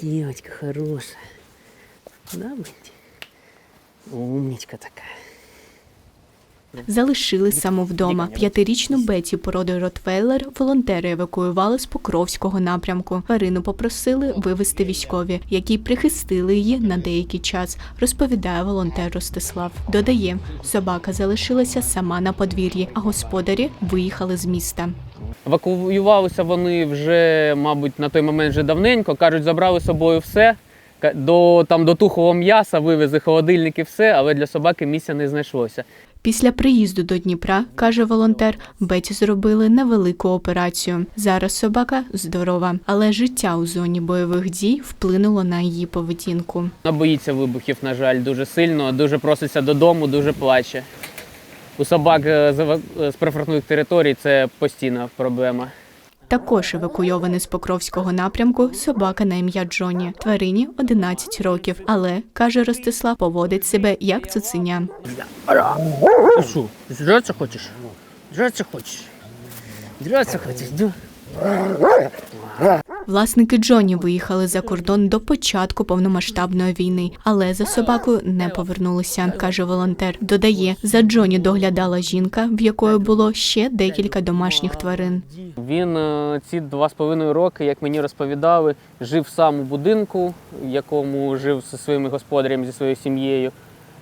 Девочка хорошая. Да, быть? Умничка такая. Залишили саму вдома. П'ятирічну Беті породи Ротвейлер волонтери евакуювали з Покровського напрямку. Тварину попросили вивезти військові, які прихистили її на деякий час, розповідає волонтер Ростислав. Додає, собака залишилася сама на подвір'ї, а господарі виїхали з міста. Евакуювалися вони вже, мабуть, на той момент вже давненько. Кажуть, забрали з собою все. До, там, до тухового м'яса вивезли холодильники, все, але для собаки місця не знайшлося. Після приїзду до Дніпра, каже волонтер, Беті зробили невелику операцію. Зараз собака здорова, але життя у зоні бойових дій вплинуло на її поведінку. Вона боїться вибухів, на жаль, дуже сильно, дуже проситься додому, дуже плаче. У собак е, з eva- прифронтових територій це постійна проблема. Також евакуйований з Покровського напрямку собака на ім'я Джоні. Тварині 11 років, але каже Ростислав, поводить себе як цуценя. Что, жраться хочешь? Жраться хочешь? Жраться хочешь? Да. Власники Джоні виїхали за кордон до початку повномасштабної війни, але за собакою не повернулися, каже волонтер. Додає, за Джоні доглядала жінка, в якої було ще декілька домашніх тварин. Він е, ці два з половиною роки, як мені розповідали, жив сам у будинку, в якому жив зі своїми господарями, зі своєю сім'єю.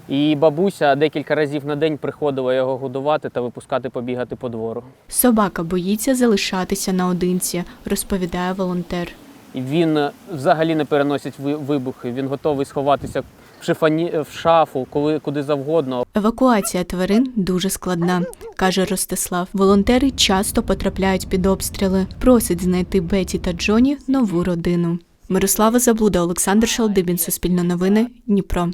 І бабуся декілька разів на день приходила його годувати та випускати побігати по двору. Собака боїться залишатися наодинці, розповідає волонтер. Він взагалі не переносить вибухи. Він готовий сховатися в шифані в шафу, коли куди завгодно. Евакуація тварин дуже складна, каже Ростислав. Волонтери часто потрапляють під обстріли, просять знайти Беті та Джоні нову родину. Мирослава Заблуда, Олександр Шалдибін, Суспільне новини, Дніпро.